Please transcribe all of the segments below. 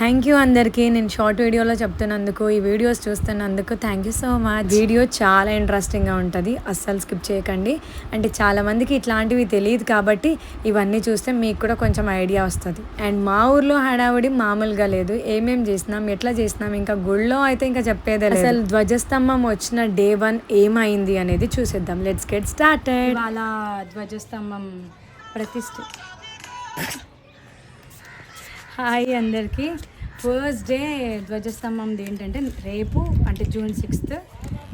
Thank you అందరికీ. నేను short వీడియోలో చెప్తున్నందుకు ఈ videos చూస్తున్నందుకు thank you so much. Video చాలా ఇంట్రెస్టింగ్గా ఉంటుంది. అస్సలు స్కిప్ చేయకండి. అంటే చాలామందికి ఇట్లాంటివి తెలియదు కాబట్టి ఇవన్నీ చూస్తే మీకు కూడా కొంచెం ఐడియా వస్తుంది. అండ్ మా ఊర్లో హడావుడి మామూలుగా లేదు. ఏమేం చేసినాం ఎట్లా చేసినాం ఇంకా గుళ్ళో అయితే ఇంకా చెప్పేది అసలు ధ్వజస్తంభం వచ్చిన డే వన్ ఏమైంది అనేది చూసేద్దాం. Let's get started. అలా ధ్వజస్తంభం ప్రతిష్ఠ. హాయ్ అందరికీ. ఫస్ట్ డే ధ్వజస్తంభంది ఏంటంటే రేపు అంటే జూన్ సిక్స్త్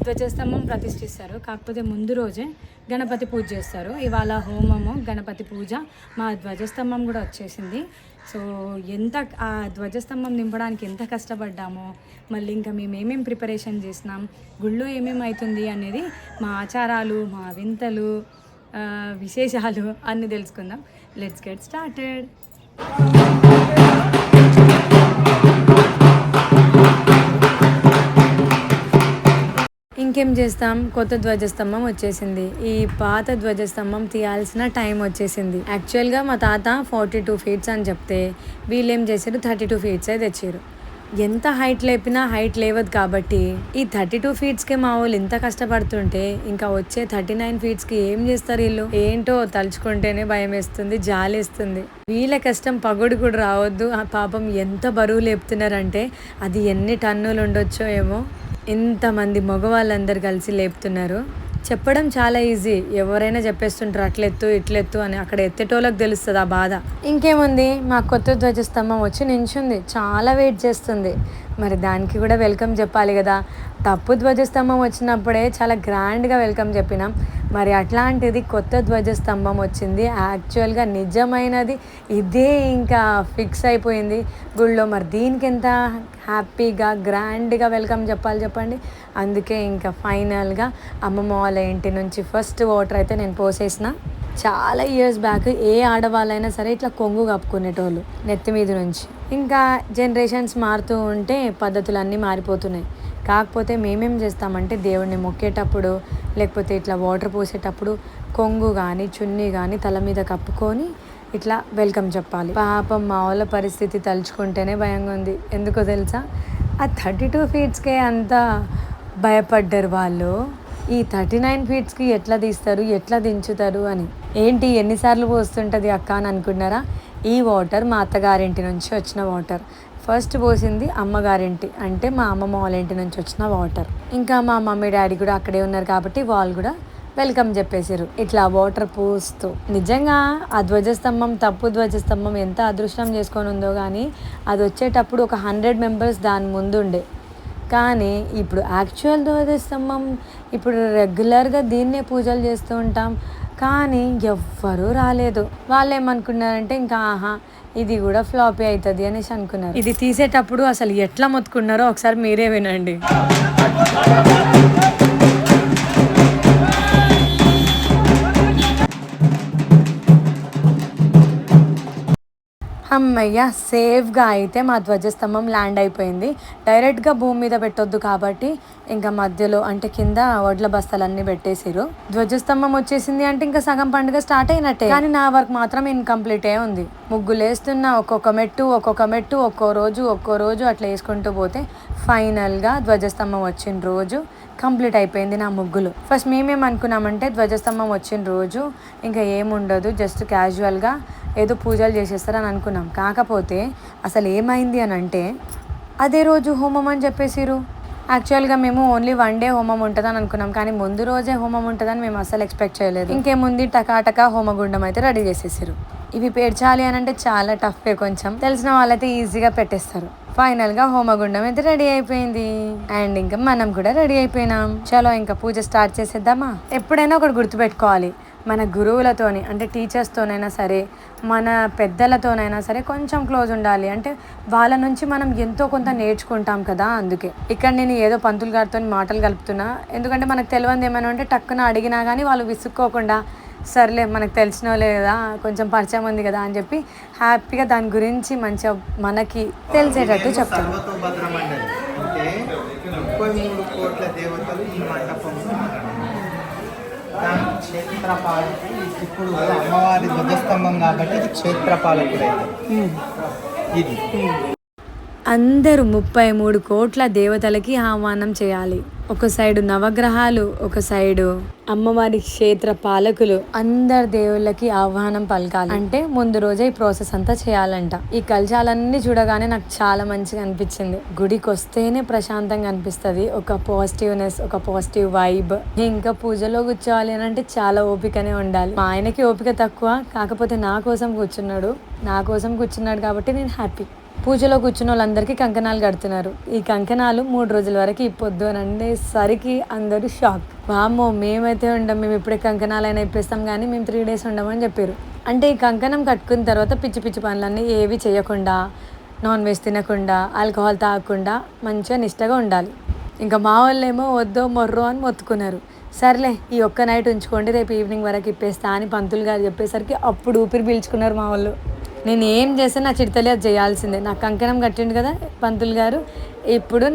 ధ్వజస్తంభం ప్రతిష్ఠిస్తారు. కాకపోతే ముందు రోజే గణపతి పూజ చేస్తారు. ఇవాళ హోమము గణపతి పూజ మా ధ్వజస్తంభం కూడా వచ్చేసింది. సో ఎంత ఆ ధ్వజస్తంభం నింపడానికి ఎంత కష్టపడ్డామో మళ్ళీ ఇంకా మేము ఏమేమి ప్రిపరేషన్ చేసినాం గుళ్ళో ఏమేమి అవుతుంది అనేది మా ఆచారాలు మా వింతలు విశేషాలు అన్నీ తెలుసుకుందాం. లెట్స్ గెట్ స్టార్టెడ్ ఇంకేం చేస్తాం? కొత్త ధ్వజస్తంభం వచ్చేసింది. ఈ పాత ధ్వజస్తంభం తీయాల్సిన టైం వచ్చేసింది. యాక్చువల్గా మా తాత ఫార్టీ టూ ఫీట్స్ అని చెప్తే వీళ్ళు ఏం చేశారు? థర్టీ టూ ఫీట్సే తెచ్చారు. ఎంత హైట్ లేపినా హైట్ లేవదు కాబట్టి ఈ థర్టీ టూ ఫీట్స్కి మా వాళ్ళు ఇంత కష్టపడుతుంటే ఇంకా వచ్చే థర్టీ నైన్ ఫీట్స్కి ఏం చేస్తారు వీళ్ళు? ఏంటో తలుచుకుంటేనే భయం వేస్తుంది జాలేస్తుంది. వీళ్ళ కష్టం పగుడు కూడా రావద్దు. ఆ పాపం ఎంత బరువు లేపుతున్నారంటే అది ఎన్ని టన్నులు ఉండొచ్చో ఏమో. ఇంతమంది మగవాళ్ళందరూ కలిసి లేపుతున్నారు. చెప్పడం చాలా ఈజీ. ఎవరైనా చెప్పేస్తుంటారు అట్లెత్తు ఇట్లెత్తు అని. అక్కడ ఎత్తేటోళ్ళకి తెలుస్తుంది ఆ బాధ. ఇంకేముంది? మా కొత్త ధ్వజస్తంభం వచ్చి నించుంది. చాలా వెయిట్ చేస్తుంది. మరి దానికి కూడా వెల్కమ్ చెప్పాలి కదా. తప్పు ధ్వజస్తంభం వచ్చినప్పుడే చాలా గ్రాండ్గా వెల్కమ్ చెప్పినాం. మరి అట్లాంటిది కొత్త ధ్వజస్తంభం వచ్చింది. యాక్చువల్గా నిజమైనది ఇదే ఇంకా ఫిక్స్ అయిపోయింది. గుళ్ళో మరి దీనికి ఎంత హ్యాపీగా గ్రాండ్గా వెల్కమ్ చెప్పాలి చెప్పండి. అందుకే ఇంకా ఫైనల్గా అమ్మమ్మ వాళ్ళ ఇంటి నుంచి ఫస్ట్ వాటర్ అయితే నేను పోసేసిన. చాలా ఇయర్స్ బ్యాక్ ఏ ఆడవాళ్ళైనా సరే ఇట్లా కొంగు కప్పుకునేటోళ్ళు నెత్తి మీద నుంచి. ఇంకా జనరేషన్స్ మారుతూ ఉంటే పద్ధతులు అన్నీ మారిపోతున్నాయి. కాకపోతే మేమేం చేస్తామంటే దేవుడిని మొక్కేటప్పుడు లేకపోతే ఇట్లా వాటర్ పోసేటప్పుడు కొంగు కానీ చున్నీ కానీ తల మీద కప్పుకొని ఇట్లా వెల్కమ్ చెప్పాలి. పాపం మా వాళ్ళ పరిస్థితి తలుచుకుంటేనే భయంగా ఉంది. ఎందుకో తెలుసా? ఆ థర్టీ టూ ఫీట్స్కే అంత భయపడ్డారు వాళ్ళు. ఈ థర్టీ నైన్ ఫీట్స్కి ఎట్లా తీస్తారు? ఎట్లా దించుతారు? అని. ఏంటి ఎన్నిసార్లు పోస్తుంటుంది అక్క అని అనుకున్నారా? ఈ వాటర్ మా అత్తగారింటి నుంచి వచ్చిన వాటర్. ఫస్ట్ పోసింది అమ్మగారింటి అంటే మా అమ్మమ్మ వాళ్ళ ఇంటి నుంచి వచ్చిన వాటర్. ఇంకా మా మమ్మీ డాడీ కూడా అక్కడే ఉన్నారు కాబట్టి వాళ్ళు కూడా వెల్కమ్ చెప్పేశారు. ఇట్లా వాటర్ పోస్తూ. నిజంగా ఆ ధ్వజస్తంభం తప్పు ధ్వజస్తంభం ఎంత అదృష్టం చేసుకొని ఉందో కానీ అది వచ్చేటప్పుడు ఒక హండ్రెడ్ మెంబర్స్ దాని ముందు ఉండే కానీ ఇప్పుడు యాక్చువల్ ధ్వజస్తంభం ఇప్పుడు రెగ్యులర్గా దీన్నే పూజలు చేస్తూ ఉంటాం. కానీ ఎవ్వరూ రాలేదు. వాళ్ళు ఏమనుకున్నారంటే ఇంకా ఆహా ఇది కూడా ఫ్లాపీ అవుతుంది అనేసి అనుకున్నారు. ఇది తీసేటప్పుడు అసలు ఎట్లా మొత్తుకున్నారో ఒకసారి మీరే వినండి. అమ్మయ్య సేఫ్గా అయితే మా ధ్వజస్తంభం ల్యాండ్ అయిపోయింది. డైరెక్ట్గా భూమి మీద పెట్టొద్దు కాబట్టి ఇంకా మధ్యలో అంటే కింద వడ్ల బస్తాలన్నీ పెట్టేసిరు ధ్వజస్తంభం వచ్చేసింది అంటే ఇంకా సగం పండుగ స్టార్ట్ అయినట్టే. కానీ నా వర్క్ మాత్రం ఇన్కంప్లీటే ఉంది. ముగ్గులేస్తున్న ఒక్కొక్క మెట్టు ఒక్కొక్క మెట్టు ఒక్కో రోజు ఒక్కో రోజు అట్లా వేసుకుంటూ పోతే ఫైనల్గా ధ్వజస్తంభం వచ్చిన రోజు కంప్లీట్ అయిపోయింది నా ముగ్గులు. ఫస్ట్ మేమేం అనుకున్నామంటే ధ్వజస్తంభం వచ్చిన రోజు ఇంకా ఏముండదు జస్ట్ క్యాజువల్గా ఏదో పూజలు చేసేస్తారని అనుకున్నాం. కాకపోతే అసలు ఏమైంది అని అంటే అదే రోజు హోమం అని చెప్పేసిరు యాక్చువల్గా మేము ఓన్లీ వన్ డే హోమం ఉంటుందని అనుకున్నాం కానీ ముందు రోజే హోమం ఉంటుందని మేము అసలు ఎక్స్పెక్ట్ చేయలేదు. ఇంకేముంది టకాటకా హోమగుండం అయితే రెడీ చేసేసారు ఇవి పేర్చాలి అని అంటే చాలా టఫే కొంచెం. తెలిసిన వాళ్ళైతే ఈజీగా పెట్టేస్తారు. ఫైనల్గా హోమగుండం అయితే రెడీ అయిపోయింది. అండ్ ఇంకా మనం కూడా రెడీ అయిపోయినాం. చలో ఇంకా పూజ స్టార్ట్ చేసేద్దామా? ఎప్పుడైనా ఒకటి గుర్తుపెట్టుకోవాలి. మన గురువులతోని అంటే టీచర్స్తోనైనా సరే మన పెద్దలతోనైనా సరే కొంచెం క్లోజ్ ఉండాలి. అంటే వాళ్ళ నుంచి మనం ఎంతో కొంత నేర్చుకుంటాం కదా అందుకే. ఇక్కడ నేను ఏదో పంతులు గారితో మాటలు కలుపుతున్నా. ఎందుకంటే మనకు తెలియదు ఏమైనా ఉంటే టక్కున అడిగినా కానీ వాళ్ళు విసుక్కోకుండా సర్లే మనకు తెలిసిన కదా కొంచెం పరిచయం ఉంది కదా అని చెప్పి హ్యాపీగా దాని గురించి మంచిగా మనకి తెలిసేటట్టు చెప్తాను క్షేత్రపాలకుడు ఇప్పుడు అమ్మవారి ధ్వజస్తంభం కాబట్టి ఇది క్షేత్రపాలకుడు ఇది. అందరూ ముప్పై మూడు కోట్ల దేవతలకి ఆహ్వానం చేయాలి. ఒక సైడు నవగ్రహాలు ఒక సైడు అమ్మవారి క్షేత్ర పాలకులు అందరు దేవుళ్ళకి ఆహ్వానం పలకాలి. అంటే ముందు రోజే ఈ ప్రాసెస్ అంతా చేయాలంట. ఈ కలశాలన్నీ చూడగానే నాకు చాలా మంచిగా అనిపించింది. గుడికి వస్తేనే ప్రశాంతంగా అనిపిస్తుంది. ఒక పాజిటివ్నెస్ ఒక పాజిటివ్ వైబ్. ఇంకా పూజలో కూర్చోవాలి అని అంటే చాలా ఓపికనే ఉండాలి. మా ఆయనకి ఓపిక తక్కువ. కాకపోతే నా కోసం కూర్చున్నాడు. నా కోసం కూర్చున్నాడు కాబట్టి నేను హ్యాపీ. పూజలో కూర్చున్న వాళ్ళందరికీ కంకణాలు కడుతున్నారు. ఈ కంకణాలు మూడు రోజుల వరకు ఇప్పొద్దు అని అనేసరికి అందరూ షాక్. వామ్మో మేమైతే ఉండం మేము ఇప్పుడే కంకణాలు అయినా ఇప్పేస్తాం కానీ మేము త్రీ డేస్ ఉండమని చెప్పారు. అంటే ఈ కంకణం కట్టుకున్న తర్వాత పిచ్చి పిచ్చి పనులన్నీ ఏవి చేయకుండా నాన్ వెజ్ తినకుండా ఆల్కహాల్ తాగకుండా మంచిగా నిష్టగా ఉండాలి. ఇంకా మా వాళ్ళేమో వద్దో మొర్రో అని మొత్తుకున్నారు. సర్లే ఈ ఒక్క నైట్ ఉంచుకోండి రేపు ఈవినింగ్ వరకు ఇప్పేస్తా అని పంతులు గారు చెప్పేసరికి అప్పుడు ఊపిరి పీల్చుకున్నారు మా వాళ్ళు. నేను ఏం చేస్తే నా చిడతలే అది చేయాల్సిందే. నాకు కంకణం కట్టిండు కదా పంతులు గారు ఇప్పుడు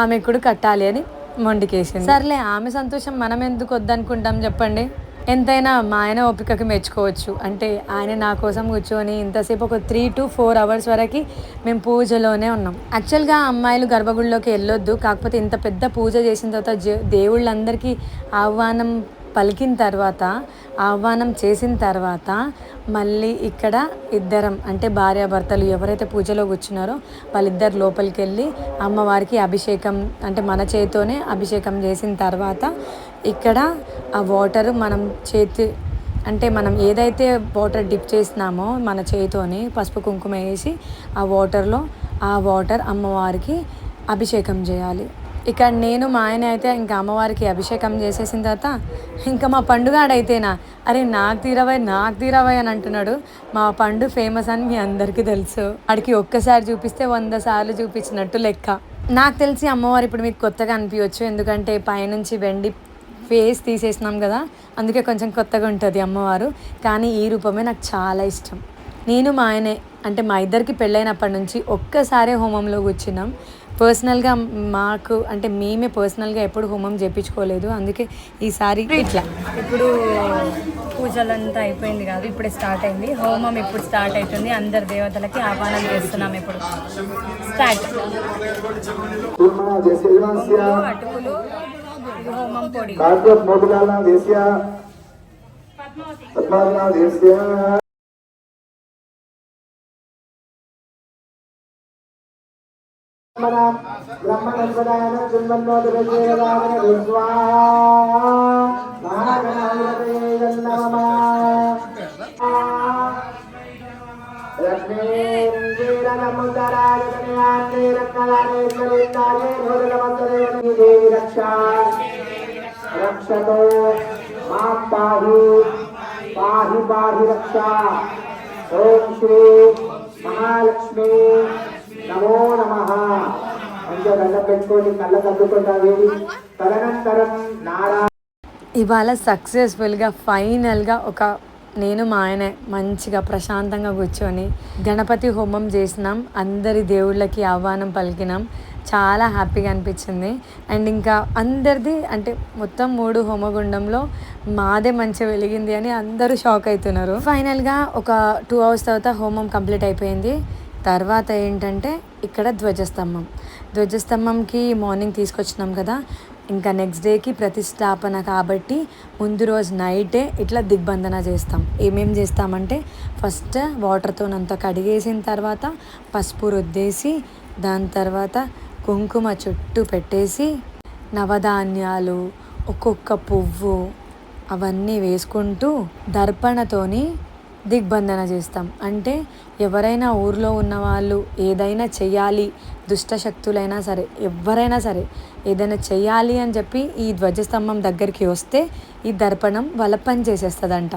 ఆమె కూడా కట్టాలి అని మొండికేసింది. సర్లే ఆమె సంతోషం మనం ఎందుకు వద్దనుకుంటాం చెప్పండి. ఎంతైనా మా ఆయన ఓపికకి మెచ్చుకోవచ్చు. అంటే ఆయన నా కోసం కూర్చొని ఇంతసేపు ఒక త్రీ టు ఫోర్ అవర్స్ వరకు మేము పూజలోనే ఉన్నాం. యాక్చువల్గా అమ్మాయిలు గర్భగుడిలోకి వెళ్ళొద్దు. కాకపోతే ఇంత పెద్ద పూజ చేసిన తర్వాత దేవుళ్ళందరికీ ఆహ్వానం పలికిన తర్వాత ఆహ్వానం చేసిన తర్వాత మళ్ళీ ఇక్కడ ఇద్దరం అంటే భార్యాభర్తలు ఎవరైతే పూజలో కూర్చున్నారో వాళ్ళిద్దరు లోపలికి వెళ్ళి అమ్మవారికి అభిషేకం అంటే మన చేతితోనే అభిషేకం చేసిన తర్వాత ఇక్కడ ఆ వాటర్ మనం చేతి అంటే మనం ఏదైతే వాటర్ డిప్ చేసినామో మన చేతితోని పసుపు కుంకుమ వేసి ఆ వాటర్లో ఆ వాటర్ అమ్మవారికి అభిషేకం చేయాలి. ఇక్కడ నేను మా ఆయన అయితే ఇంకా అమ్మవారికి అభిషేకం చేసేసిన తర్వాత ఇంకా మా పండుగ ఆడైతేనా అరే నాకు తీరవై నాకు తీరవై అని అంటున్నాడు. మా పండు ఫేమస్ అని మీ అందరికీ తెలుసు. వాడికి ఒక్కసారి చూపిస్తే వంద సార్లు చూపించినట్టు లెక్క. నాకు తెలిసి అమ్మవారు ఇప్పుడు మీకు కొత్తగా అనిపించవచ్చు. ఎందుకంటే పైనుంచి వెండి ఫేస్ తీసేసినాం కదా. అందుకే కొంచెం కొత్తగా ఉంటుంది అమ్మవారు. కానీ ఈ రూపమే నాకు చాలా ఇష్టం. నేను మా ఆయనే అంటే మా ఇద్దరికి పెళ్ళైనప్పటి నుంచి ఒక్కసారే హోమంలో కూర్చున్నాం. పర్సనల్గా మాకు అంటే మేమే పర్సనల్గా ఎప్పుడు హోమం చేయించుకోలేదు అందుకే ఈసారి ఇట్లా. ఇప్పుడు పూజలంతా అయిపోయింది కాదు ఇప్పుడే స్టార్ట్ అయింది. హోమం ఇప్పుడు స్టార్ట్ అవుతుంది. అందరు దేవతలకి ఆహ్వానం చేస్తున్నాం ఇప్పుడు. స్టార్ట్ అటుకులు హోమం పొడి. మహాగణాధిపతయే నమః దేవి రక్ష రక్షతో మాం పాహి పాహి పాహి రక్షా ఓం శ్రీ మహాలక్ష్మి నమో నమ. మంచిగా దండం పెట్టుకోండి కళ్ళ కద్దుకుంటా తదనంతరం నారా ఇవాళ సక్సెస్ఫుల్గా ఫైనల్గా ఒక నేను మా ఆయన మంచిగా ప్రశాంతంగా కూర్చొని గణపతి హోమం చేసినాం. అందరి దేవుళ్ళకి ఆహ్వానం పలికినాం. చాలా హ్యాపీగా అనిపించింది. అండ్ ఇంకా అందరిది అంటే మొత్తం మూడు హోమగుండంలో మాదే మంచిగా వెలిగింది అని అందరూ షాక్ అవుతున్నారు. ఫైనల్గా ఒక టూ అవర్స్ తర్వాత హోమం కంప్లీట్ అయిపోయింది. తర్వాత ఏంటంటే ఇక్కడ ధ్వజస్తంభం. ధ్వజస్తంభంకి మార్నింగ్ తీసుకొచ్చినాం కదా. ఇంకా నెక్స్ట్ డేకి ప్రతిష్టాపన కాబట్టి ముందు రోజు నైటే ఇట్లా దిగ్బంధన చేస్తాం. ఏమేం చేస్తామంటే ఫస్ట్ వాటర్తోనంతా కడిగేసిన తర్వాత పసుపు రుద్దేసి దాని తర్వాత కుంకుమ చుట్టూ పెట్టేసి నవధాన్యాలు ఒక్కొక్క పువ్వు అవన్నీ వేసుకుంటూ దర్పణతోని దిగ్బంధన చేస్తాం. అంటే ఎవరైనా ఊర్లో ఉన్న వాళ్ళు ఏదైనా చెయ్యాలి దుష్ట శక్తులైనా సరే ఎవరైనా సరే ఏదైనా చెయ్యాలి అని చెప్పి ఈ ధ్వజస్తంభం దగ్గరికి వస్తే ఈ దర్పణం వాళ్ళ పని చేసేస్తుందంట.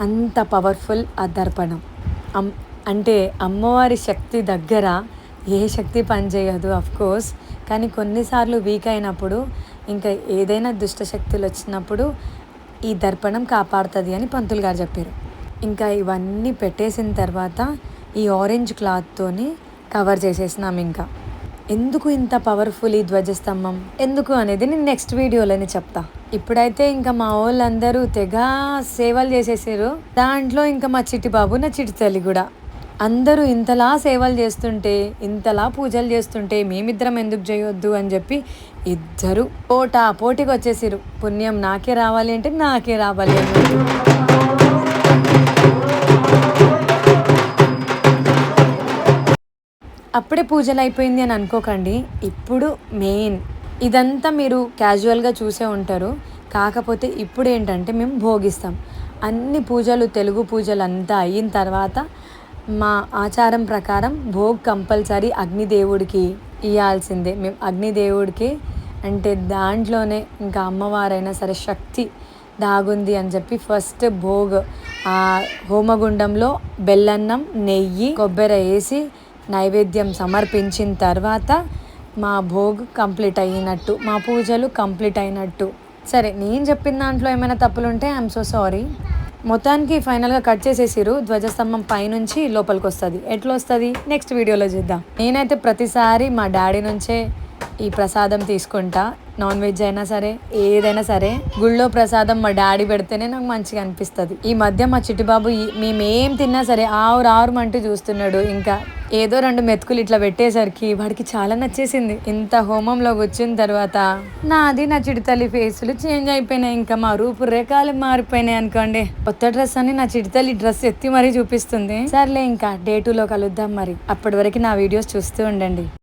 అంత పవర్ఫుల్ ఆ దర్పణం. అమ్ అంటే అమ్మవారి శక్తి దగ్గర ఏ శక్తి పనిచేయదు కోర్స్ కానీ కొన్నిసార్లు వీక్ అయినప్పుడు ఇంకా ఏదైనా దుష్ట శక్తులు వచ్చినప్పుడు ఈ దర్పణం కాపాడుతుంది అని పంతులు గారు చెప్పారు. ఇంకా ఇవన్నీ పెట్టేసిన తర్వాత ఈ ఆరెంజ్ క్లాత్తోని కవర్ చేసేసినాం ఇంకా. ఎందుకు ఇంత పవర్ఫుల్ ఈ ధ్వజస్తంభం? ఎందుకు అనేది నేను నెక్స్ట్ వీడియోలోనే చెప్తా. ఇప్పుడైతే ఇంకా మా వాళ్ళందరూ తెగ సేవలు చేసేసారు. దాంట్లో ఇంకా మా చిట్టి బాబు నా చిట్టి తల్లి కూడా. అందరూ ఇంతలా సేవలు చేస్తుంటే ఇంతలా పూజలు చేస్తుంటే మేమిద్దరం ఎందుకు చేయొద్దు అని చెప్పి ఇద్దరు పోటా పోటీకి వచ్చేసిరు పుణ్యం నాకే రావాలి అంటే నాకే రావాలి అప్పుడే పూజలు అయిపోయింది అని అనుకోకండి. ఇప్పుడు మెయిన్ ఇదంతా మీరు క్యాజువల్గా చూసే ఉంటారు. కాకపోతే ఇప్పుడు ఏంటంటే మేము భోగిస్తాం. అన్ని పూజలు తెలుగు పూజలు అంతా అయిన తర్వాత మా ఆచారం ప్రకారం భోగ్ కంపల్సరీ అగ్నిదేవుడికి ఇవ్వాల్సిందే మేము అగ్నిదేవుడికి అంటే దాంట్లోనే ఇంకా అమ్మవారైనా సరే శక్తి దాగుంది అని చెప్పి ఫస్ట్ భోగ్ ఆ హోమగుండంలో బెల్లన్నం నెయ్యి కొబ్బరి వేసి నైవేద్యం సమర్పించిన తర్వాత మా భోగ్ కంప్లీట్ అయినట్టు మా పూజలు కంప్లీట్ అయినట్టు. సరే నేను చెప్పిన దాంట్లో ఏమైనా తప్పులు ఉంటే ఐఎమ్ సో సారీ మొత్తానికి ఫైనల్గా కట్ చేసేసిరు ధ్వజస్తంభం పైనుంచి లోపలికి వస్తుంది ఎట్లా వస్తుంది నెక్స్ట్ వీడియోలో చూద్దాం. నేనైతే ప్రతిసారి మా డాడీ నుంచే ఈ ప్రసాదం తీసుకుంటా. నాన్ వెజ్ అయినా సరే ఏదైనా సరే గుళ్ళో ప్రసాదం మా డాడీ పెడితేనే నాకు మంచిగా అనిపిస్తుంది. ఈ మధ్య మా చిట్టిబాబు మేమేం తిన్నా సరే ఆవురు ఆవురు అంటూ చూస్తున్నాడు. ఇంకా ఏదో రెండు మెతుకులు ఇట్లా పెట్టేసరికి వాడికి చాలా నచ్చేసింది. ఇంత హోమంలో వచ్చిన తర్వాత నాది నా చిడితల్లి ఫేసులు చేంజ్ అయిపోయినాయి. ఇంకా మా రూపు రేఖాలు మారిపోయినాయి అనుకోండి. కొత్త డ్రెస్ అని నా చిడితల్లి డ్రెస్ ఎత్తి మరీ చూపిస్తుంది. సర్లే ఇంకా డే టూలో కలుద్దాం మరి. అప్పటి వరకు నా వీడియోస్ చూస్తూ ఉండండి.